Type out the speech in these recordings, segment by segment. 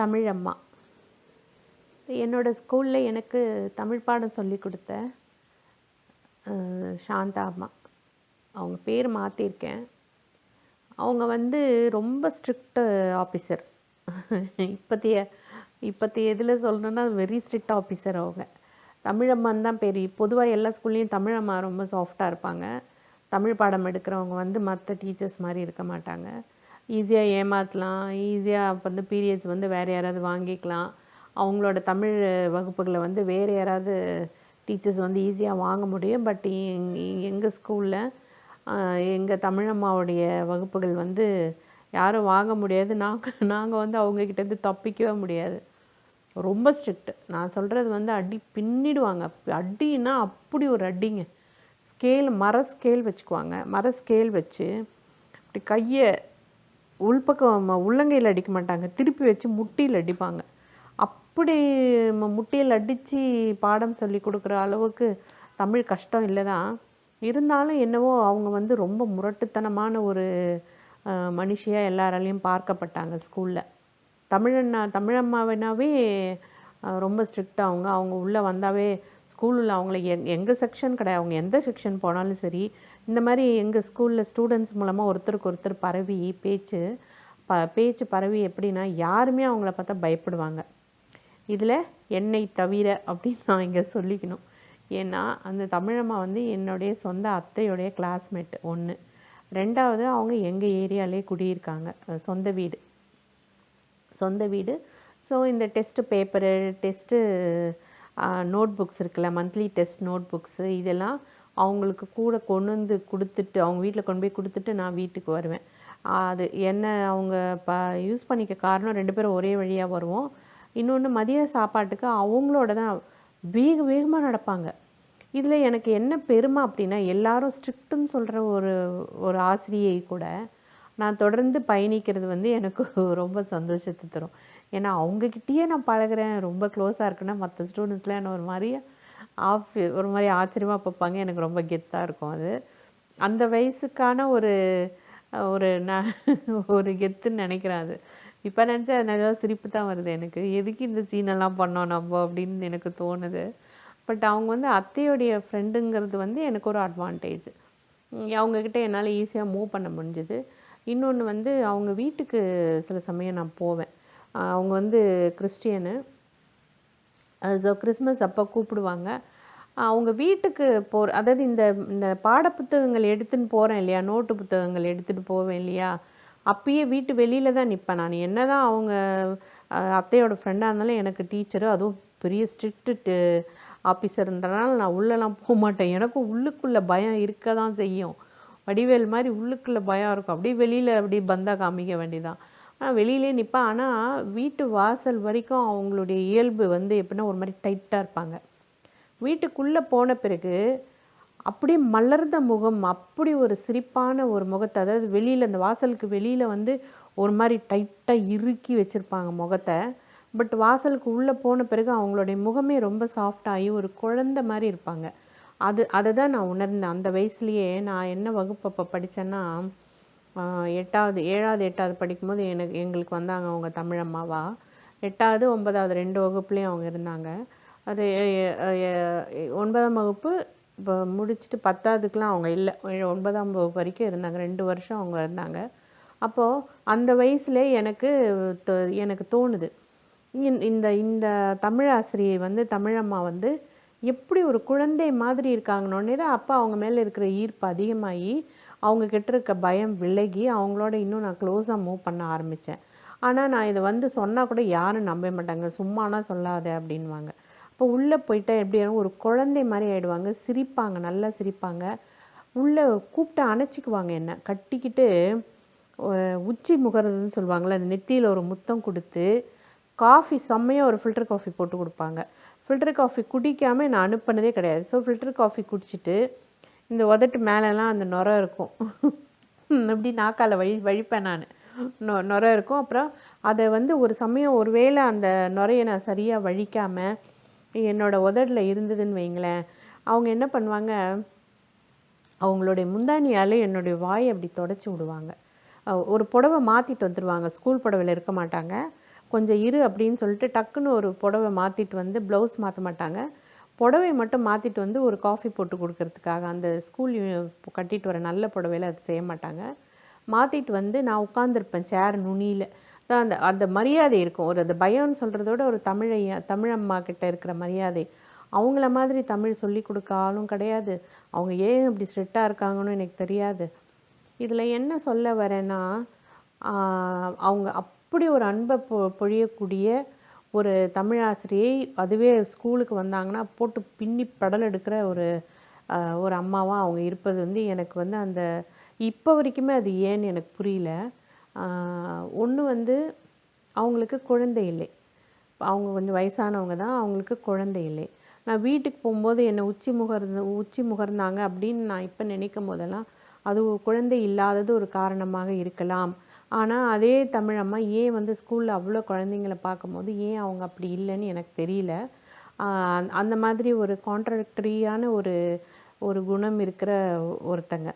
தமிழம்மா. என்னோடய ஸ்கூலில் எனக்கு தமிழ் பாடம் சொல்லி கொடுத்த சாந்தா அம்மா. அவங்க பேர் மாற்றிருக்கேன் அவங்க வந்து ரொம்ப ஸ்ட்ரிக்ட் ஆஃபீஸர் இப்போத்தைய இப்போத்தைய இதில் சொல்லணுன்னா வெரி ஸ்ட்ரிக்ட் ஆஃபீஸர் அவங்க. தமிழம்மான்னு தான் பேர் பொதுவாக எல்லா ஸ்கூல்லேயும் தமிழம்மா ரொம்ப சாஃப்டாக இருப்பாங்க. தமிழ் பாடம் எடுக்கிறவங்க வந்து மற்ற டீச்சர்ஸ் மாதிரி இருக்க மாட்டாங்க. ஈஸியாக ஏமாற்றலாம் ஈஸியாக அப்போ வந்து பீரியட்ஸ் வந்து வேறு யாராவது வாங்கிக்கலாம். அவங்களோட தமிழ் வகுப்புகளை வந்து வேறு யாராவது டீச்சர்ஸ் வந்து ஈஸியாக வாங்க முடியும். பட் எங்கள் ஸ்கூலில் எங்கள் தமிழம்மாவுடைய வகுப்புகள் வந்து யாரும் வாங்க முடியாது. நாங்கள் நாங்கள் வந்து அவங்கக்கிட்டேருந்து தப்பிக்கவே முடியாது. ரொம்ப ஸ்ட்ரிக்ட் நான் சொல்கிறது வந்து அடி பின்னிடுவாங்க. அடின்னா அப்படி ஒரு அடிங்க. ஸ்கேல் மர ஸ்கேல் வச்சுக்குவாங்க. மர ஸ்கேல் வச்சு அப்படி கையை உள்பக்கம் உள்ளங்கையில் அடிக்க மாட்டாங்க. திருப்பி வச்சு முட்டியில் அடிப்பாங்க. அப்படி முட்டியில் அடித்து பாடம் சொல்லி கொடுக்குற அளவுக்கு தமிழ் கஷ்டம் இல்லை தான் இருந்தாலும் என்னவோ அவங்க வந்து ரொம்ப முரட்டுத்தனமான ஒரு மனுஷியாக எல்லாராலையும் பார்க்கப்பட்டாங்க ஸ்கூலில் தமிழண்ணா தமிழம்மாவினாவே ரொம்ப ஸ்ட்ரிக்ட் அவங்க. அவங்க உள்ளே வந்தாவே ஸ்கூலில் அவங்கள எங் எங்கள் செக்ஷன் கிடையாது. அவங்க எந்த செக்ஷன் போனாலும் சரி இந்த மாதிரி எங்கள் ஸ்கூலில் ஸ்டூடெண்ட்ஸ் மூலமாக ஒருத்தருக்கு ஒருத்தர் பரவி பேச்சு ப பேச்சு பரவி எப்படின்னா யாருமே அவங்கள பார்த்தா பயப்படுவாங்க. இதில் என்னை தவிர அப்படின்னு நான் இங்கே சொல்லிக்கணும். ஏன்னா அந்த தமிழம்மா வந்து என்னுடைய சொந்த அத்தையுடைய கிளாஸ்மேட் ஒன்று ரெண்டாவது அவங்க எங்கள் ஏரியாலே குடியிருக்காங்க. சொந்த வீடு. சொந்த வீடு. ஸோ இந்த test paper test note books இருக்குல்ல மந்த்லி டெஸ்ட் நோட் புக்ஸு இதெல்லாம் அவங்களுக்கு கூட கொண்டு வந்து கொடுத்துட்டு அவங்க வீட்டில் கொண்டு போய் கொடுத்துட்டு நான் வீட்டுக்கு வருவேன். அது என்ன அவங்க ப யூஸ் பண்ணிக்க காரணம் ரெண்டு பேரும் ஒரே வழியாக வருவோம். இன்னொன்று மதிய சாப்பாட்டுக்கு அவங்களோட தான் வேக வேகமாக நடப்பாங்க. இதில் எனக்கு என்ன பெருமை அப்படின்னா எல்லாரும் ஸ்ட்ரிக்ட்டுன்னு சொல்கிற ஒரு ஒரு ஆசிரியை கூட நான் தொடர்ந்து பயணிக்கிறது வந்து எனக்கு ரொம்ப சந்தோஷத்தை தரும். ஏன்னா அவங்கக்கிட்டேயே நான் பழகுறேன். ரொம்ப க்ளோஸாக இருக்குன்னா மற்ற ஸ்டூடெண்ட்ஸ்லாம் என்ன ஒரு மாதிரி ஆஃப் ஒரு மாதிரி ஆச்சரியமாக பார்ப்பாங்க. எனக்கு ரொம்ப கெத்தாக இருக்கும் அது. அந்த வயசுக்கான ஒரு ஒரு நான் ஒரு கெத்துன்னு நினைக்கிறேன் அது. இப்போ நினச்சா நல்லா சிரிப்பு தான் வருது எனக்கு. எதுக்கு இந்த சீனெல்லாம் பண்ணோம் நம்ம அப்படின்னு எனக்கு தோணுது. பட் அவங்க வந்து அத்தையோடைய ஃப்ரெண்டுங்கிறது வந்து எனக்கு ஒரு அட்வான்டேஜ் அவங்கக்கிட்ட என்னால் ஈஸியாக மூவ் பண்ண முடிஞ்சுது. இன்னொன்று வந்து அவங்க வீட்டுக்கு சில சமயம் நான் போவேன். அவங்க வந்து கிறிஸ்டியனு. ஸோ கிறிஸ்மஸ் அப்போ கூப்பிடுவாங்க. அவங்க வீட்டுக்கு போகிற அதாவது இந்த இந்த பாடப்புத்தகங்கள் எடுத்துன்னு போகிறேன் இல்லையா? நோட்டு புத்தகங்கள் எடுத்துகிட்டு போவேன் இல்லையா? அப்பயே வீட்டு வெளியில் தான் நிற்பேன் நான். என்ன தான் அவங்க அத்தையோட ஃப்ரெண்டாக இருந்தாலும் எனக்கு டீச்சரு அதுவும் பெரிய ஸ்ட்ரிக்ட்டு ஆஃபீஸர்ன்றனால நான் உள்ளெல்லாம் போக மாட்டேன். எனக்கும் உள்ளுக்குள்ளே பயம் இருக்க தான் செய்யும். வடிவேல் மாதிரி உள்ளுக்குள்ளே பயம் இருக்கும். அப்படியே வெளியில் அப்படியே பந்தா காமிக்க வேண்டியதான் வெளியிலே நிற்பேன் ஆனால் வீட்டு வாசல் வரைக்கும் அவங்களுடைய இயல்பு வந்து எப்படின்னா ஒரு மாதிரி டைட்டாக இருப்பாங்க. வீட்டுக்குள்ளே போன பிறகு அப்படியே மலர்ந்த முகம் அப்படி ஒரு சிரிப்பான ஒரு முகத்தை அதாவது வெளியில் அந்த வாசலுக்கு வெளியில் வந்து ஒரு மாதிரி டைட்டாக இறுக்கி வச்சுருப்பாங்க முகத்தை. பட் வாசலுக்கு உள்ளே போன பிறகு அவங்களுடைய முகமே ரொம்ப சாஃப்டாகி ஒரு குழந்தை மாதிரி இருப்பாங்க. அது அதை தான் நான் உணர்ந்தேன். அந்த வயசுலேயே நான் என்ன வகுப்பு அப்போ படித்தேன்னா எட்டாவது ஏழாவது எட்டாவது படிக்கும்போது எனக்கு எங்களுக்கு வந்தாங்க அவங்க தமிழ் அம்மாவா. எட்டாவது ஒன்பதாவது ரெண்டு வகுப்புலேயும் அவங்க இருந்தாங்க. அது ஒன்பதாம் வகுப்பு இப்போ முடிச்சுட்டு பத்தாவதுக்குலாம் அவங்க இல்லை. ஒன்பதாம் வகுப்பு வரைக்கும் இருந்தாங்க. ரெண்டு வருஷம் அவங்க இருந்தாங்க. அப்போது அந்த வயசுல எனக்கு தோ- எனக்கு தோணுது. இந்த இந்த தமிழ் ஆசிரியை வந்து தமிழம்மா வந்து எப்படி ஒரு குழந்தை மாதிரி இருக்காங்கன்னொடனே தான் அப்போ அவங்க மேலே இருக்கிற ஈர்ப்பு அதிகமாகி அவங்க கிட்ட இருக்க பயம் விலகி அவங்களோட இன்னும் நான் க்ளோஸாக மூவ் பண்ண ஆரம்பித்தேன் ஆனால் நான் இதை வந்து சொன்னால் கூட யாரும் நம்ப மாட்டாங்க. சும்மானா சொல்லாத அப்படின்வாங்க அப்போ உள்ளே போயிட்டா எப்படி ஆகும்? ஒரு குழந்தை மாதிரி ஆகிடுவாங்க சிரிப்பாங்க நல்லா சிரிப்பாங்க. உள்ளே கூப்பிட்டு அணைச்சிக்குவாங்க என்ன. கட்டிக்கிட்டு உச்சி முகறதுன்னு சொல்லுவாங்கள்ல அந்த நெத்தியில் ஒரு முத்தம் கொடுத்து காஃபி செம்மையாக ஒரு ஃபில்டர் காஃபி போட்டு கொடுப்பாங்க. ஃபில்டர் காஃபி குடிக்காமல் நான் அனுப்புனதே கிடையாது. ஸோ ஃபில்டர் காஃபி குடிச்சிட்டு இந்த உதட்டு மேலெலாம் அந்த நுரை இருக்கும். இப்படி நாக்கால வழி வழிப்பேன் நான். நொ நுரை இருக்கும். அப்புறம் அதை வந்து ஒரு சமயம் ஒரு வேளை அந்த நுரையை நான் சரியாக வழிக்காமல் என்னோட உதடில் இருந்ததுன்னு வைங்களேன். அவங்க என்ன பண்ணுவாங்க? அவங்களுடைய முந்தானியால் என்னுடைய வாயை அப்படி தொடச்சி விடுவாங்க. ஒரு புடவை மாற்றிட்டு வந்துடுவாங்க ஸ்கூல் புடவையில் இருக்க மாட்டாங்க. கொஞ்சம் இரு அப்படின்னு சொல்லிட்டு டக்குன்னு ஒரு புடவை மாற்றிட்டு வந்து ப்ளவுஸ் மாற்ற மாட்டாங்க. புடவை மட்டும் மாற்றிட்டு வந்து ஒரு காஃபி போட்டு கொடுக்கறதுக்காக அந்த ஸ்கூல் கட்டிட்டு வர நல்ல புடவையில அது செய்ய மாட்டாங்க. மாற்றிட்டு வந்து நான் உட்காந்துருப்பேன் சேர் நுனியில். அந்த அந்த மரியாதை இருக்கும். ஒரு அந்த பயம்னு சொல்கிறத விட ஒரு தமிழையா தமிழம்மா கிட்ட இருக்கிற மரியாதை. அவங்கள மாதிரி தமிழ் சொல்லி கொடுக்க ஆளும் கிடையாது. அவங்க ஏன் இப்படி ஸ்ட்ரிக்டாக இருக்காங்கன்னு எனக்கு தெரியாது. இதில் என்ன சொல்ல வரேன்னா அவங்க அப்படி ஒரு அன்பை பொ பொழியக்கூடிய ஒரு தமிழாசிரியை அதுவே ஸ்கூலுக்கு வந்தாங்கன்னா போட்டு பின்னி படல் எடுக்கிற ஒரு ஒரு அம்மாவாக அவங்க இருப்பது வந்து எனக்கு வந்து அந்த இப்போ வரைக்குமே அது ஏன்னு எனக்கு புரியல. ஒன்று வந்து அவங்களுக்கு குழந்தை இல்லை. அவங்க கொஞ்சம் வயசானவங்க தான் அவங்களுக்கு குழந்தை இல்லை. நான் வீட்டுக்கு போகும்போது என்னை உச்சி முகர்ந்து உச்சி முகர்ந்தாங்க அப்படின்னு நான் இப்போ நினைக்கும் போதெல்லாம் அது குழந்தை இல்லாதது ஒரு காரணமாக இருக்கலாம். ஆனால் அதே தமிழம்மா ஏன் வந்து ஸ்கூலில் அவ்வளோ குழந்தைங்கள பார்க்கும்போது ஏன் அவங்க அப்படி இல்லைன்னு எனக்கு தெரியல. அந்த- மாதிரி ஒரு கான்ட்ரடிக்டரியான ஒரு ஒரு குணம் இருக்கிற ஒருத்தங்க.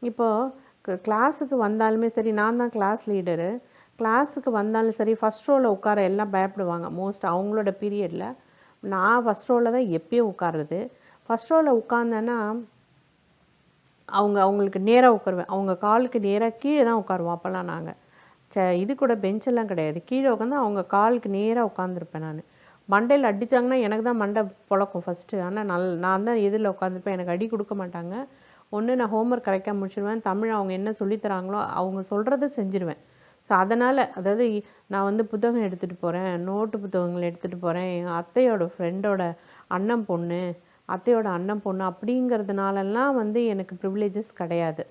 இப்போது கிளாஸுக்கு வந்தாலுமே சரி நான் தான் கிளாஸ் லீடரு கிளாஸுக்கு வந்தாலும் சரி ஃபஸ்ட் ரோவில் உட்கார எல்லாம் பயப்படுவாங்க. மோஸ்ட் அவங்களோட பீரியடில் நான் ஃபஸ்ட் ரோவில் தான் எப்பயும் உட்காருறது. ஃபஸ்ட் ரோவில் உட்காந்தேன்னா அவங்க அவங்களுக்கு நேராக உட்காருவேன். அவங்க காலுக்கு நேராக கீழே தான் உட்காருவோம். அப்போல்லாம் நாங்கள் ச இது கூட பெஞ்செல்லாம் கிடையாது. கீழே உட்காந்து அவங்க காலுக்கு நேராக உட்காந்துருப்பேன் நான். மண்டையில் அடிச்சாங்கன்னா எனக்கு தான் மண்டை பொழக்கும் ஃபஸ்ட்டு ஆனால் நல் நான் தான் எதிரில் உட்காந்துருப்பேன் எனக்கு அடி கொடுக்க மாட்டாங்க. ஒன்று நான் ஹோம்ஒர்க் கரெக்டாக முடிச்சிடுவேன் தமிழ் அவங்க என்ன சொல்லித் தராங்களோ அவங்க சொல்கிறத செஞ்சிருவேன். ஸோ அதனால் அதாவது நான் வந்து புத்தகம் எடுத்துகிட்டு போகிறேன் நோட்டு புத்தகங்கள் எடுத்துகிட்டு போகிறேன் எங்கள் அத்தையோட ஃப்ரெண்டோட அண்ணன் பொண்ணு அத்தையோட அண்ணன் பொண்ணு அப்படிங்கிறதுனாலலாம் வந்து எனக்கு ப்ரிவிலேஜஸ் கிடையாது.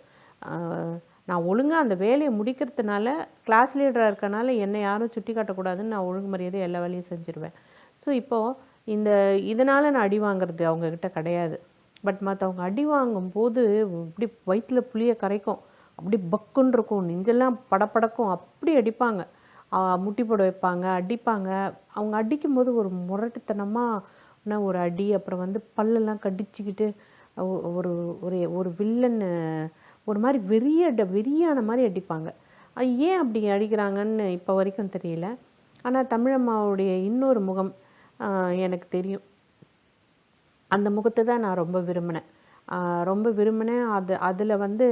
நான் ஒழுங்காக அந்த வேலையை முடிக்கிறதுனால கிளாஸ் லீடராக இருக்கனால என்னை யாரும் சுட்டி காட்டக்கூடாதுன்னு நான் ஒழுங்கு மரியாதை எல்லா வேலையும் செஞ்சுருவேன். ஸோ இப்போது இந்த இதனால் நான் அடி வாங்குறது அவங்கக்கிட்ட கிடையாது. பட் மற்றவங்க அடி வாங்கும்போது இப்படி வயிற்றில் புளியை கரைக்கும் அப்படி பக்குன்னு இருக்கும் நெஞ்செல்லாம் படப்படக்கும் அப்படி அடிப்பாங்க. முட்டி போட வைப்பாங்க அடிப்பாங்க. அவங்க அடிக்கும்போது ஒரு முரட்டுத்தனமாக ஒரு அடி அப்புறம் வந்து பல்லெல்லாம் கடிச்சிக்கிட்டு ஒரு ஒரு ஒரு வில்லன் ஒரு மாதிரி வெறிய வெறியான மாதிரி அடிப்பாங்க. அது ஏன் அப்படி அடிக்கிறாங்கன்னு இப்போ வரைக்கும் தெரியல. ஆனால் தமிழம்மாவுடைய இன்னொரு முகம் எனக்கு தெரியும். அந்த முகத்தை தான் நான் ரொம்ப விரும்பினேன். ரொம்ப விரும்பினேன். அது அதில் வந்து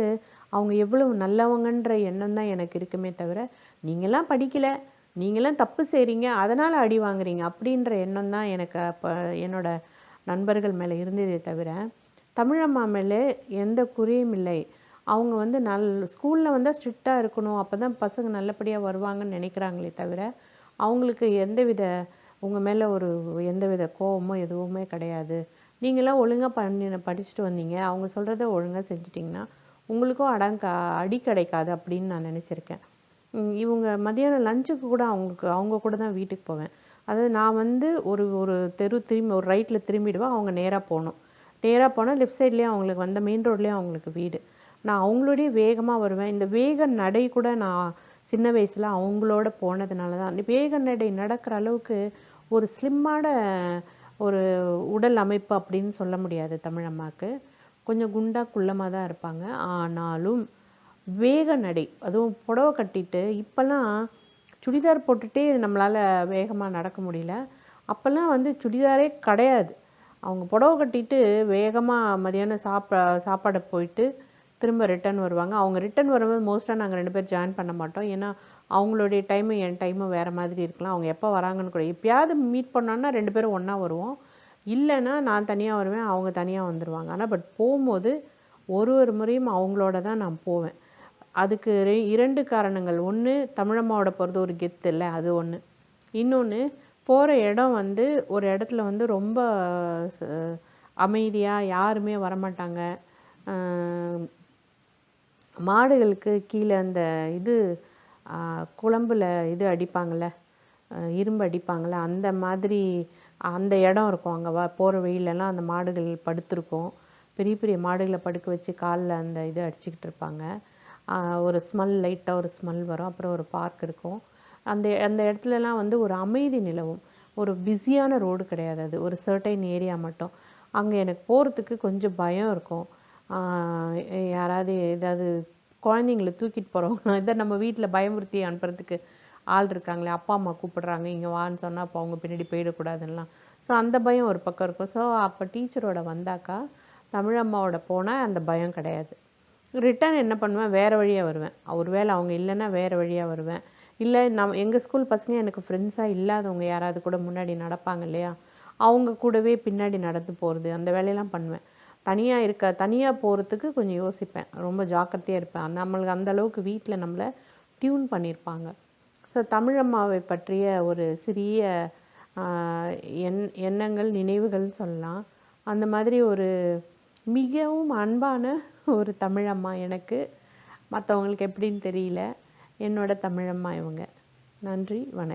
அவங்க எவ்வளவு நல்லவங்கன்ற எண்ணம் தான் எனக்கு இருக்குமே தவிர நீங்களாம் படிக்கலை. நீங்களாம் தப்பு செய்கிறீங்க அதனால் அடி வாங்குறீங்க அப்படின்ற எண்ணம் தான் எனக்கு அப்போ என்னோட நண்பர்கள் மேலே இருந்ததே தவிர தமிழம்மா மேலே எந்த குறையும் இல்லை. அவங்க வந்து நல் ஸ்கூலில் வந்தால் ஸ்ட்ரிக்டாக இருக்கணும் அப்போ தான் பசங்க நல்லபடியாக வருவாங்கன்னு நினைக்கிறாங்களே தவிர அவங்களுக்கு எந்தவித உங்கள் மேலே ஒரு எந்தவித கோபமோ எதுவுமே கிடையாது. நீங்களாம் ஒழுங்காக பண்ணி படிச்சுட்டு வந்தீங்க அவங்க சொல்கிறத ஒழுங்காக செஞ்சிட்டிங்கன்னா உங்களுக்கும் அடங்க அடி கிடைக்காது அப்படின்னு நான் நினச்சிருக்கேன். இவங்க மதியானம் லஞ்சுக்கு கூட அவங்களுக்கு அவங்க கூட தான் வீட்டுக்கு போவேன். அதாவது நான் வந்து ஒரு ஒரு தெரு திரும்பி ஒரு ரைட்டில் திரும்பிடுவேன் அவங்க நேராக போகணும். நேராக போனால் லெஃப்ட் சைட்லேயே அவங்களுக்கு வந்த மெயின் ரோட்லேயே அவங்களுக்கு வீடு. நான் அவங்களோடய வேகமாக வருவேன். இந்த வேக நடை கூட நான் சின்ன வயசில் அவங்களோட போனதுனால தான். இந்த வேக நடை நடக்கிற அளவுக்கு ஒரு ஸ்லிம்மான ஒரு உடல் அமைப்பு அப்படின்னு சொல்ல முடியாது தமிழம்மாவுக்கு கொஞ்சம் குண்டா குள்ளமாக தான் இருப்பாங்க. ஆனாலும் வேக நடை அதுவும் புடவை கட்டிட்டு இப்போல்லாம் சுடிதார் போட்டுகிட்டே நம்மளால் வேகமாக நடக்க முடியல. அப்போல்லாம் வந்து சுடிதாரே கிடையாது. அவங்க புடவை கட்டிட்டு வேகமாக மதியானம் சாப்பா சாப்பாடு போயிட்டு திரும்ப ரிட்டர்ன் வருவாங்க. அவங்க ரிட்டர்ன் வரும்போது மோஸ்ட்டாக நாங்கள் ரெண்டு பேர் ஜாயின் பண்ண மாட்டோம். ஏன்னா அவங்களுடைய டைமும் என் டைமும் வேறு மாதிரி இருக்கலாம். அவங்க எப்போ வராங்கன்னு கூட எப்பயாவது மீட் பண்ணோன்னா ரெண்டு பேரும் ஒன்றா வருவோம். இல்லைன்னா நான் தனியாக வருவேன் அவங்க தனியாக வந்துடுவாங்க ஆனால் பட் போகும்போது ஒரு ஒரு முறையும் அவங்களோட தான் நான் போவேன். அதுக்கு ரெ- இரண்டு காரணங்கள். ஒன்று தமிழம்மாவோட போகிறது ஒரு கெத்து இல்லை அது ஒன்று இன்னொன்று போகிற இடம் வந்து ஒரு இடத்துல வந்து ரொம்ப அமைதியாக யாருமே வரமாட்டாங்க. மாடுகளுக்கு கீழே அந்த இது குழம்புல இது அடிப்பாங்கள்ல இரும்பு அடிப்பாங்கள்ல அந்த மாதிரி அந்த இடம் இருக்கும் அங்கே வ போகிற வெயிலெல்லாம் அந்த மாடுகள் படுத்திருக்கும். பெரிய பெரிய மாடுகளை படுக்க வச்சு காலில் அந்த இது அடிச்சுக்கிட்டு இருப்பாங்க. ஒரு ஸ்மெல் லைட்டாக ஒரு ஸ்மெல் வரும். அப்புறம் ஒரு பார்க் இருக்கும். அந்த அந்த இடத்துலலாம் வந்து ஒரு அமைதி நிலவும். ஒரு பிஸியான ரோடு கிடையாது அது. ஒரு சர்டைன் ஏரியா மட்டும். அங்கே எனக்கு போகிறதுக்கு கொஞ்சம் பயம் இருக்கும். யாராவது ஏதாவது குழந்தைங்கள தூக்கிட்டு போகிறவங்க இதை நம்ம வீட்டில் பயமுறுத்தி அனுப்புறதுக்கு ஆள் இருக்காங்களே அப்பா அம்மா கூப்பிடுறாங்க இங்கே வான்னு சொன்னால் அப்போ அவங்க பின்னாடி போயிடக்கூடாதுலாம் ஸோ அந்த பயம் ஒரு பக்கம் இருக்கும். ஸோ அப்போ டீச்சரோட வந்தாக்கா தமிழம்மாவோட போனால் அந்த பயம் கிடையாது. ரிட்டன் என்ன பண்ணுவேன்? வேறு வழியாக வருவேன். ஒரு வேளை அவங்க இல்லைன்னா வேறு வழியாக வருவேன். இல்லை நம் எங்கள் ஸ்கூல் பசங்க எனக்கு ஃப்ரெண்ட்ஸாக இல்லாதவங்க யாராவது கூட முன்னாடி நடப்பாங்க இல்லையா? அவங்க கூடவே பின்னாடி நடந்து போகிறது அந்த வேலையெல்லாம் பண்ணுவேன். தனியாக இருக்க தனியாக போகிறதுக்கு கொஞ்சம் யோசிப்பேன். ரொம்ப ஜாக்கிரதையாக இருப்பேன். நம்மளுக்கு அந்த அளவுக்கு வீட்டில் நம்மளை டியூன் பண்ணியிருப்பாங்க. ஸோ தமிழம்மாவை பற்றிய ஒரு சிறிய எண் எண்ணங்கள் நினைவுகள்னு சொல்லலாம். அந்த மாதிரி ஒரு மிகவும் அன்பான ஒரு தமிழம்மா எனக்கு. மற்றவங்களுக்கு எப்படின்னு தெரியல. என்னோட தமிழம்மா இவங்க. நன்றி வணக்கம்.